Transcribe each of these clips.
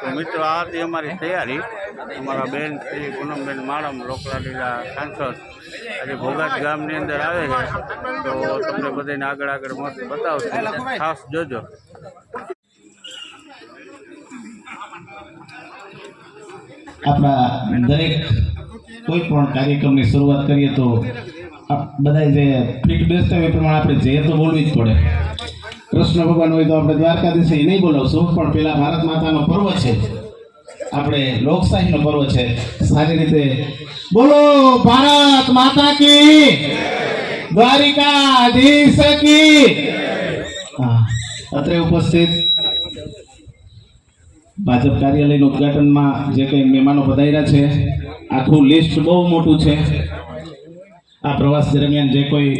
તો મિત્રો આ હતી અમારી તૈયારી. અમારા બેન શ્રી પૂનમબેન માળમ, લોકલા લીલા સાંસદ, આજે ભોગાત ગામની અંદર આવે છે. તો તમને બધાને આગળ આગળ મસ્ત બતાવશે. ખાસ જોજો. આપણા દરેક કોઈ પણ કાર્યક્રમની શરૂઆત કરીએ તો બધા જે ફીટ બેસતા હોય એ પ્રમાણે આપણે જે તો બોલવી જ પડે. કૃષ્ણ ભગવાન હોય તો આપણે દ્વારકાધીશ એ નહીં બોલાવશું, પણ પેલા ભારત માતાનો પર્વ છે. આપણે લોકશાહીનો પર્વ છે. સારી રીતે બોલો, ભારત માતા કી દ્વારિકાધીશ કી. અત્રે ઉપસ્થિત ભાજપ કાર્યાલયનું ઉદ્ઘાટનમાં જે કંઈ મહેમાનો પધાર્યા છે, આખું લિસ્ટ બહુ મોટું છે. આ પ્રવાસ દરમિયાન જે કોઈ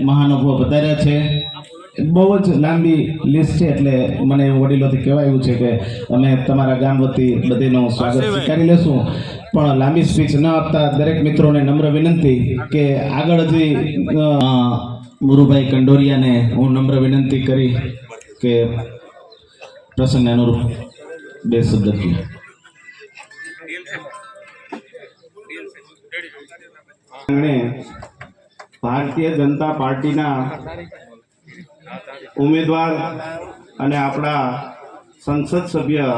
મહાનુભાવો પધાર્યા છે બહુ જ લાંબી લિસ્ટ છે એટલે મને વડીલોથી કહેવાયું છે કે અમે તમારા ગામ વતી બધીનું સ્વાગત સ્વીકારી લેશું. પણ લાંબી સ્પીચ ન આપતા દરેક મિત્રોને નમ્ર વિનંતી કે આગળ હજી મુરુભાઈ કંડોરિયાને હું નમ્ર વિનંતી કરી કે પ્રસંગને અનુરૂપ બે શબ્દ ભારતીય જનતા પાર્ટીના ઉમેદવાર અને આપણા સંસદ સભ્ય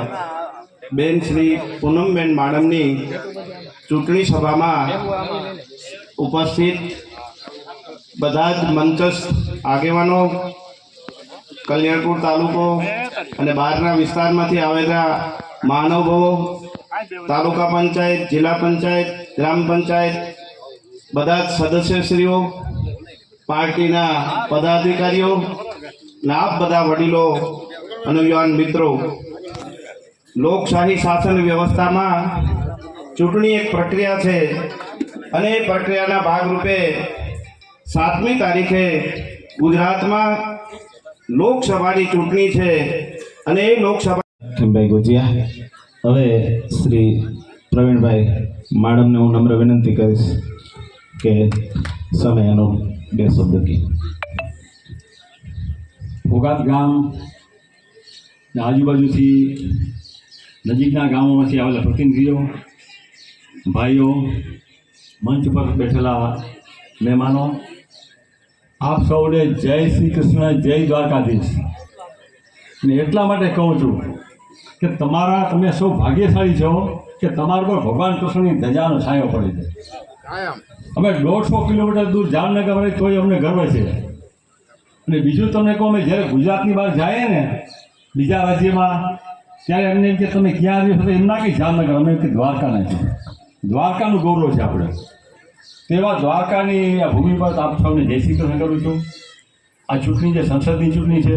બેન શ્રી પૂનમબેન માડમની ચૂંટણી સભામાં ઉપસ્થિત બધા જ મંચસ્થ આગેવાનો, કલ્યાણપુર તાલુકો અને બહારના વિસ્તારમાંથી આવેલા મહાનુભાવો, તાલુકા પંચાયત, જિલ્લા પંચાયત, ગ્રામ પંચાયત, બધા જ સદસ્યશ્રીઓ, પાર્ટીના પદાધિકારીઓ અને આપ બધા વડીલો અને યુવાન મિત્રો, લોકશાહી શાસન વ્યવસ્થામાં ચૂંટણી એક પ્રક્રિયા છે અને એ પ્રક્રિયાના ભાગરૂપે સાતમી તારીખે ગુજરાતમાં લોકસભાની ચૂંટણી છે અને એ લોકસભા ગુજિયા, હવે શ્રી પ્રવીણભાઈ માડમને હું નમ્ર વિનંતી કરીશ કે સમયનો બે શબ્દ કહે. ભોગાત ગામ ને આજુબાજુથી નજીકના ગામોમાંથી આવેલા પ્રતિનિધિઓ ભાઈઓ મંચ પર બેઠેલા મહેમાનો આપ સૌને જય શ્રી કૃષ્ણ જય દ્વારકાધીશ. ને એટલા માટે કહું છું કે તમારા તમે સૌ ભાગ્યશાળી છો કે તમારા પર ભગવાન કૃષ્ણની ધજાનો છાંયો પડે છે અમે દોઢસો કિલોમીટર દૂર જામનગર તોય અમને ગર્વ છે. અને બીજું તમને કહું, અમે જ્યારે ગુજરાતની બહાર જાય ને, બીજા રાજ્યમાં, ત્યારે એમને એમ કે, તમે ક્યાં આવ્યો છો? એમ ના કે જામનગર, અમે કે દ્વારકાના છીએ. દ્વારકાનું ગૌરવ છે આપણે. તેવા દ્વારકાની આ ભૂમિ પર આપ સૌને જય શ્રી કૃષ્ણ કરું છું. આ ચૂંટણી જે સંસદની ચૂંટણી છે,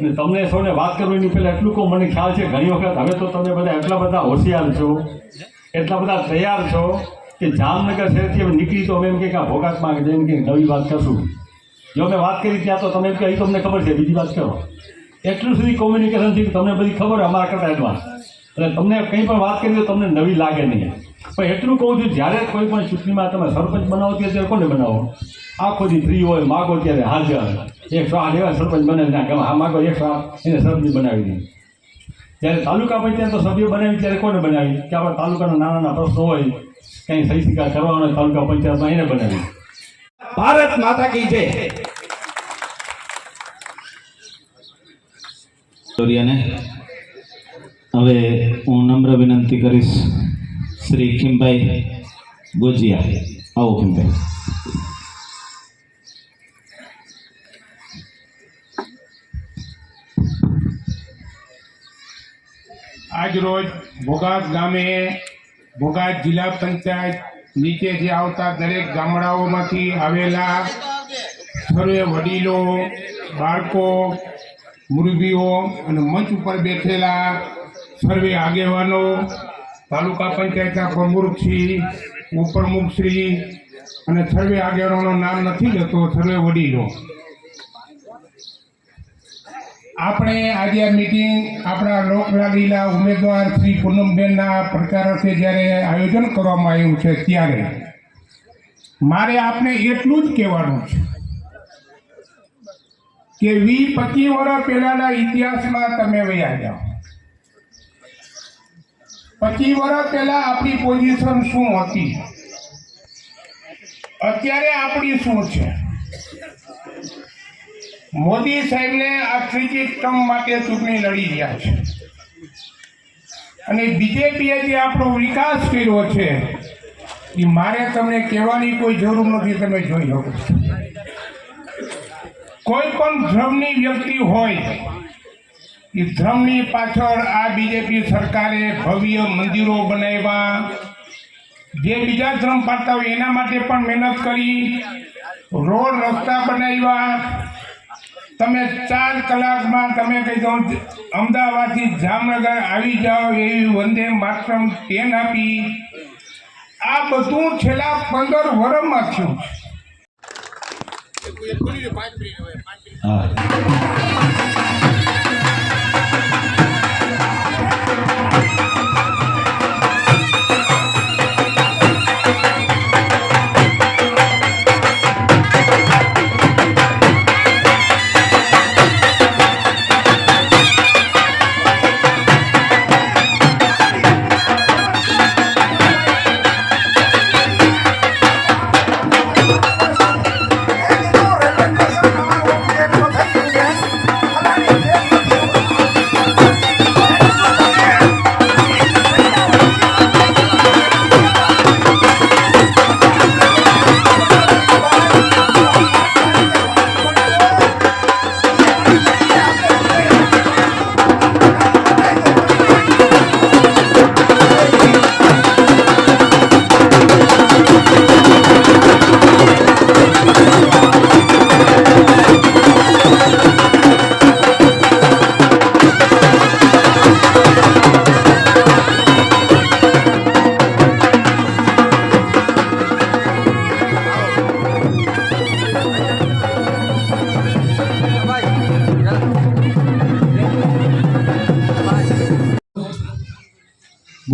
અને તમને સૌને વાત કરવાની પહેલાં એટલું કહું, મને ખ્યાલ છે ઘણી વખત હવે તો તમે બધા એટલા બધા હોશિયાર છો, એટલા બધા તૈયાર છો, કે જામનગર શહેરથી અમે નીકળી તો અમે એમ કે આ ભોગાતમાં જઈને કંઈક નવી વાત કરશું. જો મેં વાત કરી ત્યાં તો તમે એમ કે અહીં તમને ખબર છે, બીજી વાત કરો એટલું સુધી કોમ્યુનિકેશન થયું તમને બધી ખબર અમારા કરતાં એડવાન્સ એટલે તમને કંઈ પણ વાત કરી તો તમને નવી લાગે નહીં. પણ એટલું કહું છું, જ્યારે કોઈ પણ ચૂંટણીમાં તમે સરપંચ બનાવો ત્યારે કોને બનાવો? આખો દી ફ્રી હોય, માગો ત્યારે હાજર. એકસો આઠ એવા સરપંચ બને ના હા, માગો એકસો આઠ, એને સરપંચ બનાવી દે જ્યારે તાલુકા પંચાયત તો સભ્ય બનાવી, ત્યારે કોને બનાવી? કે આપણા તાલુકાના નાના નાના પ્રશ્નો હોય, કંઈ સહી શિકાર કરવાનો તાલુકા પંચાયતમાં, એને બનાવી. ભારત માતા કી જય. ચોરિયાને હવે હું નમ્ર વિનંતી કરીશ શ્રી ખીમભાઈ ગોજિયા. આવો ખીમભાઈ. આજ રોજ ભોગાત ગામે ભોગાત જિલ્લા પંચાયત નીચે જે આવતા દરેક ગામડાઓમાંથી આવેલા સર્વે વડીલો, બાળકો મુરબીઓ અને મંચ ઉપર બેઠેલા સર્વે આગેવાનો, તાલુકા પંચાયતના પ્રમુખશ્રી ઉપપ્રમુખશ્રી અને સર્વે આગેવાનોનું નામ નથી જતો સર્વે વડીલો. આપણે આજે આ મિટિંગ આપણા લોકલાડીલા ઉમેદવાર શ્રી પૂનમબેનના પ્રચારાર્થે જ્યારે આયોજન કરવામાં આવ્યું છે, ત્યારે. મારે આપને એટલું જ કહેવાનું છે. કે વી પચીસ વર્ષ પહેલાના ઇતિહાસમાં તમે વયા જાઓ પચીસ વર્ષ પહેલા આપણી પોઝિશન શું હતી? અત્યારે આપણી શું છે? મોદી સાહેબને આ ત્રીજી ટર્મ માટે ચૂંટણી લડી રહ્યા છે. અને બીજેપીએ જે આપણો વિકાસ કર્યો છે, એ મારે તમને કહેવાની કોઈ જરૂર નથી, તમે જોઈ શકો છો. કોઈ પણ ધર્મની વ્યક્તિ હોય, એ ધર્મની પાછળ આ બીજેપી સરકારે ભવ્ય મંદિરો બનાવ્યા. જે બીજા ધર્મ પાડતા હોય એના માટે પણ મહેનત કરી, રોડ રસ્તા બનાવ્યા. તમે ચાર કલાકમાં તમે કહી દો અમદાવાદથી જામનગર આવી જાઓ એવી વંદે માતરમ ટ્રેન આપી. આ બધું છેલ્લા પંદર વર્ષમાં થયું છે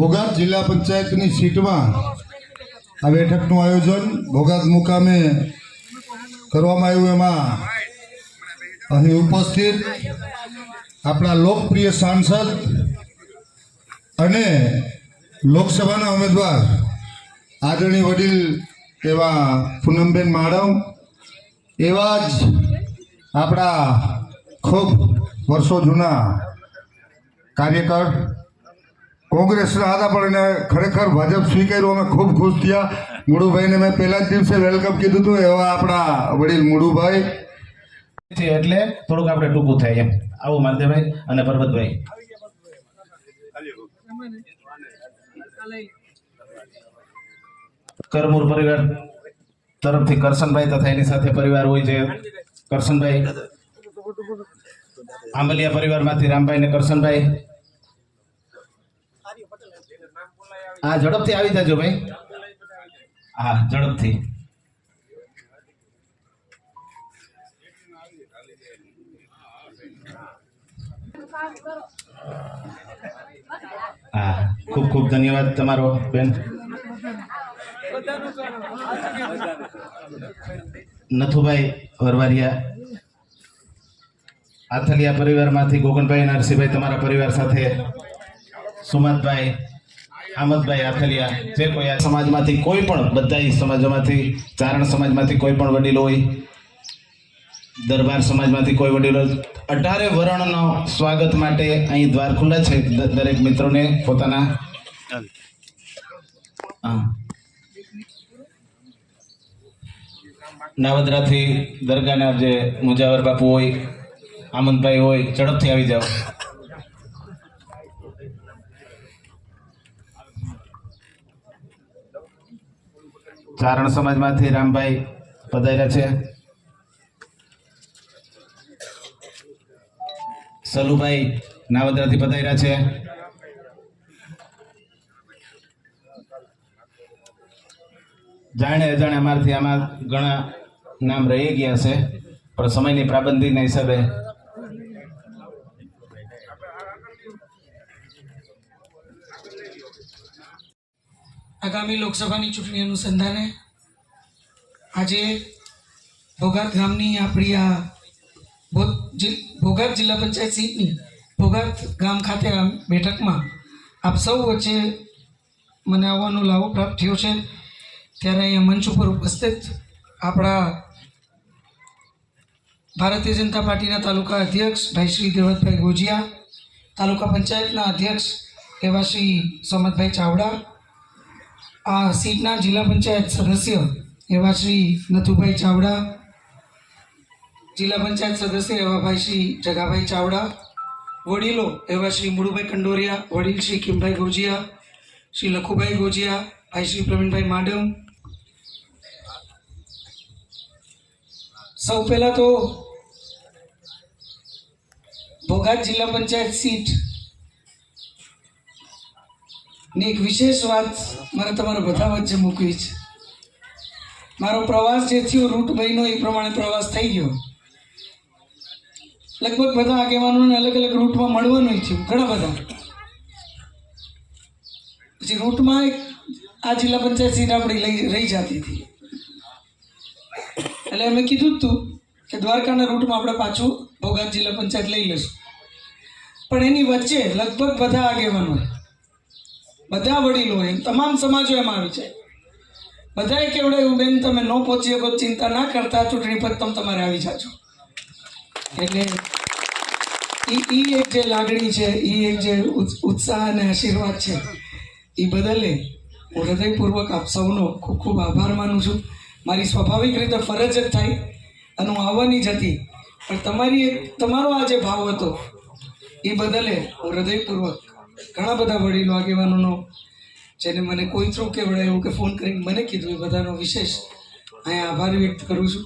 ભોગાત જિલ્લા પંચાયતની સીટમાં આ બેઠકનું આયોજન ભોગાત મુકામે કરવામાં આવ્યું. એમાં અહીં ઉપસ્થિત આપણા લોકપ્રિય સાંસદ અને લોકસભાના ઉમેદવાર આદરણીય વડીલ એવા પૂનમબેન માડમ, એવા જ આપણા ખૂબ વર્ષો જૂના કાર્યકર કોંગ્રેસના હતા પણ એને ખરેખર ભાજપ સ્વીકાર્યું. અમે ખૂબ ખુશ થયા. મુળુભાઈને મેં પહેલા જ દિવસે વેલકમ કીધું હતું, એવા આપણા વડીલ મુળુભાઈ એટલે થોડુંક આપણે ટૂંકું થાય એમ. આવું માલદેવભાઈ અને પરબતભાઈ. કરમૂર પરિવાર તરફથી કરશનભાઈ તથા એની સાથે પરિવાર હોય છે. કરશનભાઈ આંબલિયા પરિવારમાંથી રામભાઈ ને કરશનભાઈ. હા, ઝડપથી આવી જજો ભાઈ. હા, ઝડપથી. હા, ખૂબ ખૂબ ધન્યવાદ તમારો, બેન. નથુભાઈ વરવારિયા, આથલિયા પરિવારમાંથી ગોગનભાઈ નરસિંહભાઈ તમારા પરિવાર સાથે સુમંતભાઈ આમદભાઈ આથલિયા, જે કોઈ આ સમાજમાંથી કોઈ પણ બધા સમાજમાંથી, ચારણ સમાજમાંથી કોઈ પણ વડીલો હોય, દરબાર સમાજમાંથી કોઈ વડીલો અઢારે વર્ણનો સ્વાગત માટે અહીં દ્વાર ખુલ્લા છે દરેક મિત્રોને પોતાના. નાવદરાથી દરગાહના જે મુજાવર બાપુ હોય આમંદભાઈ હોય, ઝડપથી આવી જાઓ ચારણ સમાજમાંથી રામભાઈ પધાર્યા છે. સલુભાઈ નાવદરાથી પધાર્યા છે. જાણે અજાણે અમારાથી આમાં ઘણા નામ રહી ગયા છે, પણ સમયની પાબંદીના હિસાબે આગામી લોકસભાની ચૂંટણી અનુસંધાને આજે ભોગાત ગામની આપણી આ ભોગાત જિલ્લા પંચાયત સીટની ભોગાત ગામ ખાતે આ બેઠકમાં આપ સૌ વચ્ચે મને આવવાનો લાવો પ્રાપ્ત થયો છે. ત્યારે અહીંયા મંચ ઉપર ઉપસ્થિત આપણા ભારતીય જનતા પાર્ટીના તાલુકા અધ્યક્ષ ભાઈ શ્રી દેવતભાઈ ગોજિયા, તાલુકા પંચાયતના અધ્યક્ષ એવા શ્રી સોમતભાઈ ચાવડા આ સીટના જિલ્લા પંચાયત સદસ્ય એવા શ્રી નથુભાઈ ચાવડા, જિલ્લા પંચાયત સદસ્ય એવા ભાઈ શ્રી જગાભાઈ ચાવડા, વડીલો એવા શ્રી મુળુભાઈ કંડોરિયા, વડીલ શ્રી કિમભાઈ ગોજિયા, શ્રી લખુભાઈ ગોજિયા, ભાઈ શ્રી પ્રવીણભાઈ માડમ. સૌ પહેલાં તો ભોગાત જિલ્લા પંચાયત સીટ ની એક વિશેષ વાત મારે તમારા બધા વચ્ચે મૂકવી છે. મારો પ્રવાસ જે થયો, રૂટ મહિનો એ પ્રમાણે પ્રવાસ થઈ ગયો. લગભગ બધા આગેવાનોને અલગ અલગ રૂટમાં મળવાનું થયું, ઘણા બધા. પછી રૂટમાં એક આ જિલ્લા પંચાયત સીટ આપણી લઈ, રહી જતી હતી. એટલે અમે કીધું હતું કે દ્વારકાના રૂટમાં આપણે પાછું ભોગાત જિલ્લા પંચાયત લઈ લઈશું. પણ એની વચ્ચે લગભગ બધા આગેવાનો બધા વડીલો એમ, તમામ સમાજો એમાં આવી જાય. બધાએ કેવડાયું બેન, તમે ન પહોંચી શકો ચિંતા ના કરતા, ચૂંટણી પર તમે તમારે આવી જાજો. એટલે એ એ એક જે લાગણી છે એ એક જે ઉત્સાહ અને આશીર્વાદ છે એ બદલે હું હૃદયપૂર્વક આપ સૌનો ખૂબ ખૂબ આભાર માનું છું. મારી સ્વાભાવિક રીતે ફરજ જ થાય અને હું આવવાની જ હતી. પણ તમારી તમારો આ જે ભાવ હતો એ બદલે હું હૃદયપૂર્વક ઘણા બધા વડીલો આગેવાનોનો, જેને મને કોઈ થ્રુ કેવડાયું કે ફોન કરીને મને કીધું એ બધાનો વિશેષ અહીંયા આભાર વ્યક્ત કરું છું.